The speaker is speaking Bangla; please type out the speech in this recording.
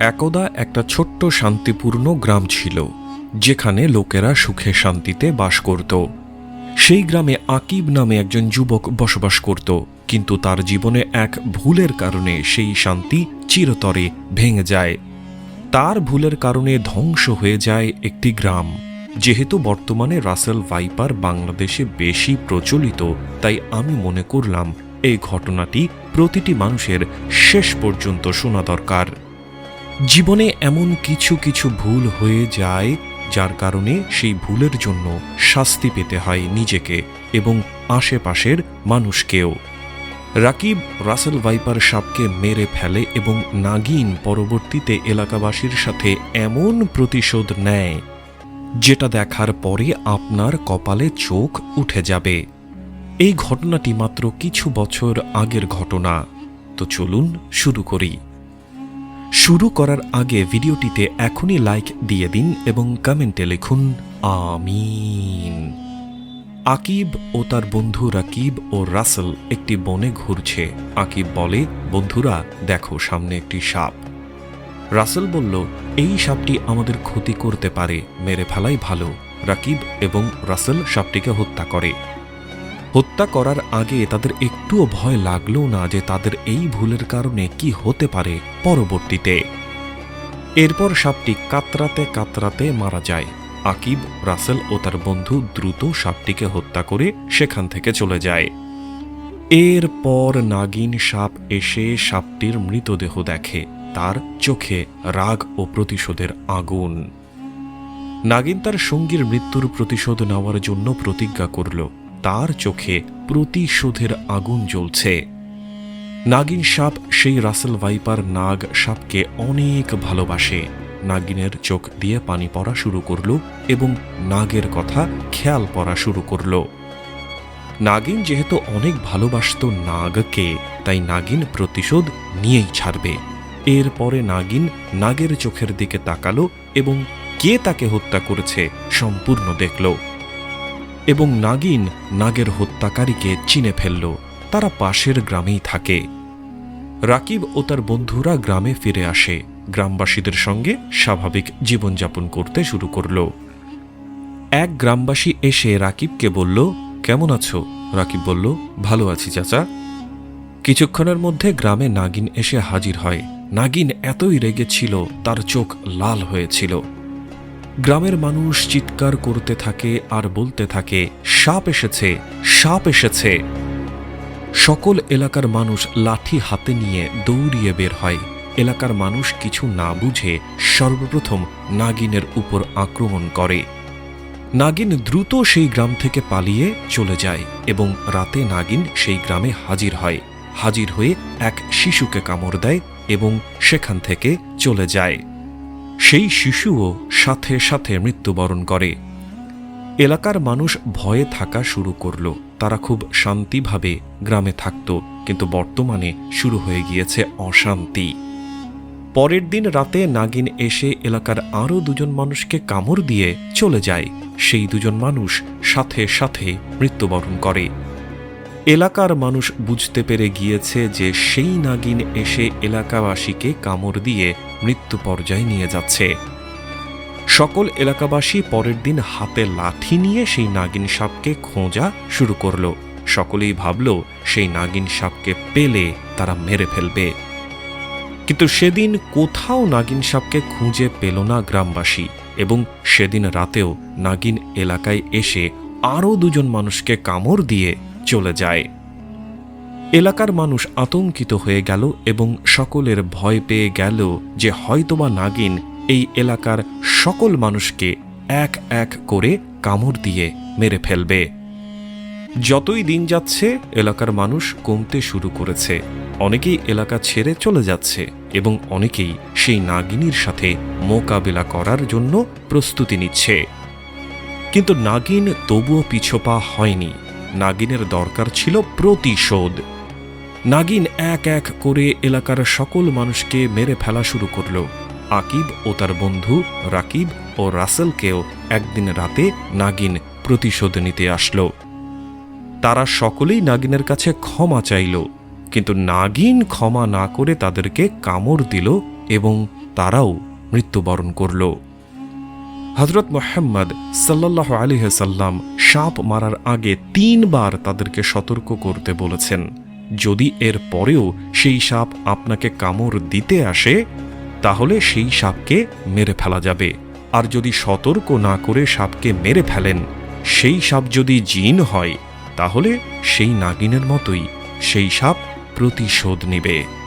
একদা একটা ছোট্ট শান্তিপূর্ণ গ্রাম ছিল, যেখানে লোকেরা সুখে শান্তিতে বাস করত। সেই গ্রামে আকিব নামে একজন যুবক বসবাস করত, কিন্তু তার জীবনে এক ভুলের কারণে সেই শান্তি চিরতরে ভেঙে যায়। তার ভুলের কারণে ধ্বংস হয়ে যায় একটি গ্রাম, যেহেতু বর্তমানে রাসেল ভাইপার বাংলাদেশে বেশি প্রচলিত, তাই আমি মনে করলাম, এই ঘটনাটি প্রতিটি মানুষের শেষ পর্যন্ত শোনা দরকার। জীবনে এমন কিছু কিছু ভুল হয়ে যায়, যার কারণে সেই ভুলের জন্য শাস্তি পেতে হয় নিজেকে এবং আশেপাশের মানুষকেও। রাকিব রাসেল ভাইপার সাপকে মেরে ফেলে এবং নাগিন পরবর্তীতে এলাকাবাসীর সাথে এমন প্রতিশোধ নেয়, যেটা দেখার পরে আপনার কপালে চোখ উঠে যাবে। এই ঘটনাটি মাত্র কিছু বছর আগের ঘটনা। তো চলুন শুরু করি। শুরু করার আগে ভিডিওটিতে এখনই লাইক দিয়ে দিন এবং কমেন্টে লিখুন, আমিন। আকিব ও তার বন্ধু রাকিব ও রাসেল একটি বনে ঘুরছে। আকিব বলে, বন্ধুরা, দেখো সামনে একটি সাপ। রাসেল বলল, এই সাপটি আমাদের ক্ষতি করতে পারে, মেরে ফেলাই ভালো। রাকিব এবং রাসেল সাপটিকে হত্যা করে। হত্যা করার আগে তাদের একটুও ভয় লাগল না যে তাদের এই ভুলের কারণে কি হতে পারে পরবর্তীতে। এরপর সাপটি কাতরাতে কাতরাতে মারা যায়। আকিব, রাসেল ও তার বন্ধু দ্রুত সাপটিকে হত্যা করে সেখান থেকে চলে যায়। এরপর নাগিন সাপ এসে সাপটির মৃতদেহ দেখে। তার চোখে রাগ ও প্রতিশোধের আগুন। নাগিন তার সঙ্গীর মৃত্যুর প্রতিশোধ নেওয়ার জন্য প্রতিজ্ঞা করল। তার চোখে প্রতিশোধের আগুন জ্বলছে। নাগিন সাপ সেই রাসেল ভাইপার নাগ সাপকে অনেক ভালোবাসে। নাগিনের চোখ দিয়ে পানি পড়া শুরু করল এবং নাগের কথা খেয়াল পড়া শুরু করল। নাগিন যেহেতু অনেক ভালোবাসত নাগকে, তাই নাগিন প্রতিশোধ নিয়েই ছাড়বে। এরপরে নাগিন নাগের চোখের দিকে তাকালো এবং কে তাকে হত্যা করেছে সম্পূর্ণ দেখল। এবং নাগিন নাগের হত্যাকারীকে চিনে ফেলল। তারা পাশের গ্রামেই থাকে। রাকিব ও তার বন্ধুরা গ্রামে ফিরে আসে। গ্রামবাসীদের সঙ্গে স্বাভাবিক জীবনযাপন করতে শুরু করল। এক গ্রামবাসী এসে রাকিবকে বলল, কেমন আছো? রাকিব বলল, ভালো আছি চাচা। কিছুক্ষণের মধ্যে গ্রামে নাগিন এসে হাজির হয়। নাগিন এতই রেগেছিল তার চোখ লাল হয়েছিল। গ্রামের মানুষ চিৎকার করতে থাকে আর বলতে থাকে, সাপ এসেছে সাপ এসেছে। সকল এলাকার মানুষ লাঠি হাতে নিয়ে দৌড়িয়ে বের হয়। এলাকার মানুষ কিছু না বুঝে সর্বপ্রথম নাগিনের উপর আক্রমণ করে। নাগিন দ্রুত সেই গ্রাম থেকে পালিয়ে চলে যায় এবং রাতে নাগিন সেই গ্রামে হাজির হয়। হাজির হয়ে এক শিশুকে কামড় দেয় এবং সেখান থেকে চলে যায়। সেই শিশুও সাথে সাথে মৃত্যুবরণ করে। এলাকার মানুষ ভয়ে থাকা শুরু করল। তারা খুব শান্তিভাবে গ্রামে থাকত, কিন্তু বর্তমানে শুরু হয়ে গিয়েছে অশান্তি। পরের দিন রাতে নাগিন এসে এলাকার আরও দুজন মানুষকে কামড় দিয়ে চলে যায়। সেই দুজন মানুষ সাথে সাথে মৃত্যুবরণ করে। এলাকার মানুষ বুঝতে পেরে গিয়েছে যে সেই নাগিন এসে এলাকাবাসীকে কামড় দিয়ে মৃত্যু পর্যায়ে নিয়ে যাচ্ছে। সকল এলাকাবাসী পরের দিন হাতে লাঠি নিয়ে সেই নাগিন সাপকে খোঁজা শুরু করল। সকলেই ভাবল, সেই নাগিন সাপকে পেলে তারা মেরে ফেলবে। কিন্তু সেদিন কোথাও নাগিন সাপকে খুঁজে পেল না গ্রামবাসী এবং সেদিন রাতেও নাগিন এলাকায় এসে আরও দুজন মানুষকে কামড় দিয়ে চলে যায়। এলাকার মানুষ আতঙ্কিত হয়ে গেল এবং সকলের ভয় পেয়ে গেল যে হয়তোবা নাগিন এই এলাকার সকল মানুষকে এক এক করে কামড় দিয়ে মেরে ফেলবে। যতই দিন যাচ্ছে, এলাকার মানুষ কমতে শুরু করেছে। অনেকেই এলাকা ছেড়ে চলে যাচ্ছে এবং অনেকেই সেই নাগিনীর সাথে মোকাবিলা করার জন্য প্রস্তুতি নিচ্ছে। কিন্তু নাগিন তবুও পিছপা হয়নি। নাগিনের দরকার ছিল প্রতিশোধ। নাগিন এক এক করে এলাকার সকল মানুষকে মেরে ফেলা শুরু করল। আকিব ও তার বন্ধু রাকিব ও রাসেলকেও একদিন রাতে নাগিন প্রতিশোধ নিতে আসলো। তারা সকলেই নাগিনের কাছে ক্ষমা চাইল, কিন্তু নাগিন ক্ষমা না করে তাদেরকে কামড় দিল এবং তারাও মৃত্যুবরণ করল। হজরত মোহাম্মদ সাল্লাহ আলিহাসাল্লাম সাপ মারার আগে তিনবার তাদেরকে সতর্ক করতে বলেছেন। যদি এর পরেও সেই সাপ আপনাকে কামড় দিতে আসে, তাহলে সেই সাপকে মেরে ফেলা যাবে। আর যদি সতর্ক না করে সাপকে মেরে ফেলেন, সেই সাপ যদি জিন হয়, তাহলে সেই নাগিনের মতোই সেই সাপ প্রতিশোধ নেবে।